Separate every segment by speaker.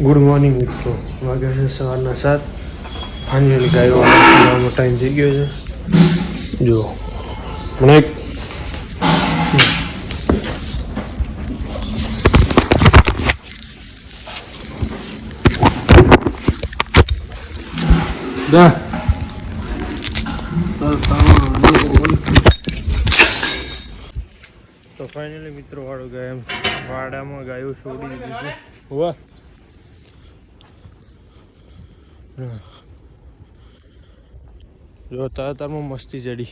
Speaker 1: Good morning મિત્રો. વાગ્યા છે સવારના સાત. ફાઇનલી ગાયો આવવાનો ટાઈમ થઈ ગયો છે. જો, મને એક તો ફાઇનલી મિત્રો વાળો ગયા એમ વાડામાં ગાયો છોડી દીધું છે. વાહ. જો તારમાં મસ્તી ચડી.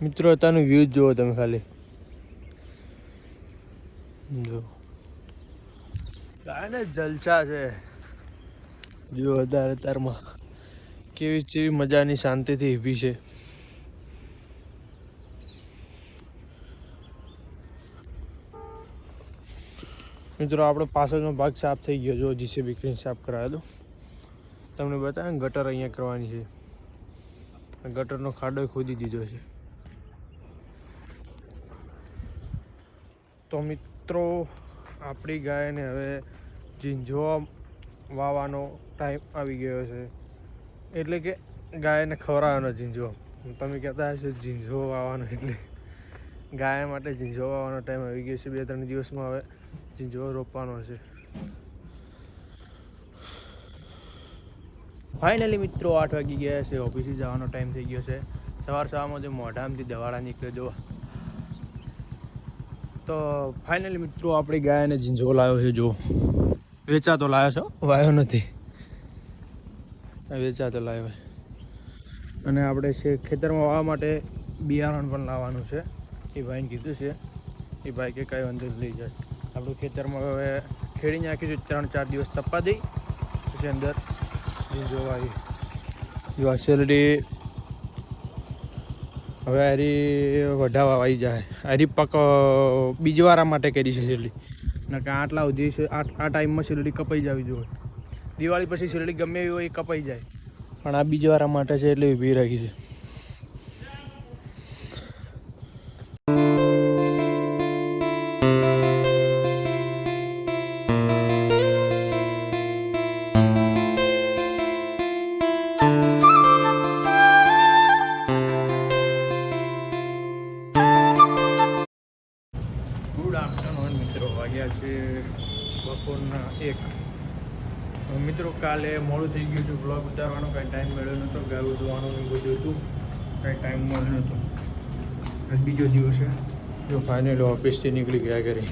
Speaker 1: મિત્રો અત્યારનું વ્યૂઝ જુઓ તમે ખાલી. જો. ગાયને જલસા છે. જો અત્યારે અત્યારમાં કેવી કેવી મજાની શાંતિથી ઊભી છે. મિત્રો, આપણો પાછળનો ભાગ સાફ થઈ ગયો. જો જીસીબી ક્રીન સાફ કરાવ્યો તમને બતાવે ગટર અહીંયા કરવાની છે. ગટરનો ખાડો ખોદી દીધો છે. તો મિત્રો, આપણી ગાયને હવે ઝીંઝવા વાવવાનો ટાઈમ આવી ગયો છે. એટલે કે ગાયને ખવડાવવાનો ઝીંઝો તમે કહેતા હશો ઝીંઝવો વાવવાનો એટલે. ગાય માટે ઝીંઝો વાવવાનો ટાઈમ આવી ગયો છે બે ત્રણ દિવસમાં હવે ઝીંઝો રોપવાનો છે. ફાઇનલી મિત્રો, આઠ વાગી ગયા છે, ઓફિસે જવાનો ટાઈમ થઈ ગયો છે. સવાર સવારમાં જે મોઢામાંથી દવાડા નીકળે, જો. તો ફાઇનલી મિત્રો, આપણી ગાયને ઝીંઝો લાવ્યો છે, જો. વેચાતો લાવ્યો છો વાયો નથી. વેચાતો લાવ્યો અને આપણે છે ખેતરમાં વાવવા માટે બિયારણ પણ લાવવાનું છે. એ ભાઈને કીધું છે એ ભાઈ કે કાંઈ વાંધો નહીં લઈ જાય. આપણું ખેતરમાં હવે ખેડી નાખીશું ત્રણ ચાર દિવસ તપવા દઈ પછી અંદર જોવા જો શેરડી હવે હારી વઢાવા આવી જાય. હારી પક બીજવારા માટે કરી છે શેરડી. ના કે આટલા સુધી આ ટાઈમમાં શેરડી કપાઈ જવી જોઈએ. દિવાળી પછી શેરડી ગમે એવી હોય એ કપાઈ જાય. પણ આ બીજવારા માટે છે એટલે ઊભી રાખી છે. છે બપોરના એક. મિત્રો કાલે મોડું થઈ ગયું હતું બ્લોગ ઉતારવાનો કાંઈ ટાઈમ મળ્યો નહોતો ગાયું ધોવાનું એવું બધું હતું. કાંઈ ટાઈમ મળ્યો નહોતો. આજ બીજો દિવસ છે. જો ફાઇનલ ઓફિસથી નીકળી ગયા ઘરે.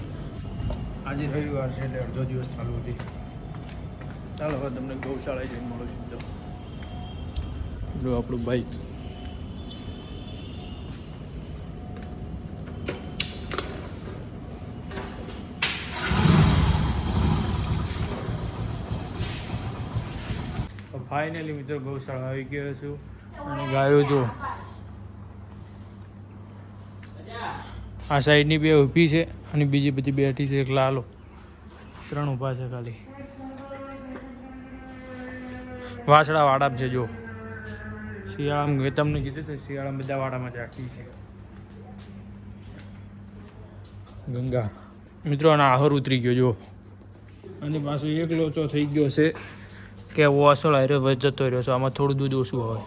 Speaker 1: આજે રવિવાર છે એટલે અડધો દિવસ ચાલુ હતી. ચાલો હવે તમને ગૌશાળાએ જઈને મળું છું. જો આપણું બાઈક ફાઇનલી મિત્રો ગૌશાળા આવી ગયો છું. અને ગાયો જો આ સાઈડની બે ઊભી છે અને બીજી બધી બેઠી છે. એક લાલો. ત્રણ ઊભા છે ખાલી. વાસડા વાડા છે જો શિયાળામાં તમને કીધું તો શિયાળામાં બધા વાડામાં રાખી છે. ગંગા. મિત્રો, આના આહર ઉતરી ગયો જો અને પાછો એક લોચો થઈ ગયો છે. કે વાસળ હારે વચ જતો રહ્યો છો. આમાં થોડું દૂધ ઓછું હોય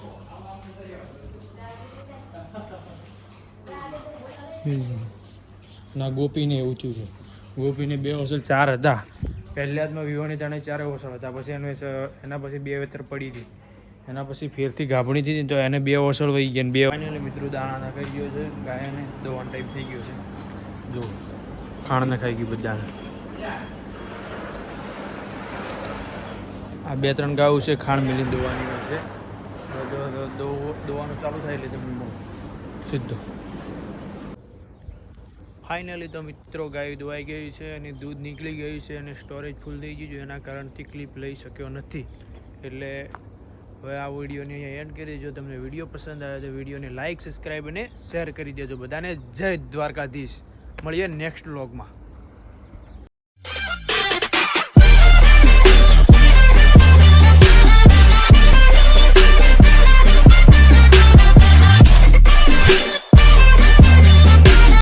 Speaker 1: ના ગોપીને એવું થયું છે. ગોપીને બે વસલ ચાર હતા. પહેલાંમાં વિવાણી તાણે ચારે વસળ હતા. પછી એનું એના પછી બે વેતર પડી હતી. એના પછી ફેરથી ગાભણી થઈ તો એને બે વસળ વહી ગયા ને બે વાણી મિત્રો દાણા નાખાઈ ગયો છે. ગાયને દવાનો ટાઈપ થઈ ગયો છે. જો ખાણ ખાઈ ગયું બધાને. આ બે ત્રણ ગાઉ છે, ખાણ મિલી દોવાની હોય છે. દોવાનું ચાલુ થાય એટલે તમને સીધું. ફાઇનલી તો મિત્રો ગાય દોવાઈ ગઈ છે અને દૂધ નીકળી ગયું છે અને સ્ટોરેજ ફૂલ થઈ ગયું છે, એના કારણથી ક્લિપ લઈ શક્યો નથી. એટલે હવે આ વિડીયોને અહીંયા એન્ડ કરી દેજો. તમને વીડિયો પસંદ આવે તો વિડીયોને લાઇક સબસ્ક્રાઈબ અને શેર કરી દેજો. બધાને જય દ્વારકાધીશ. મળીએ નેક્સ્ટ વ્લોગમાં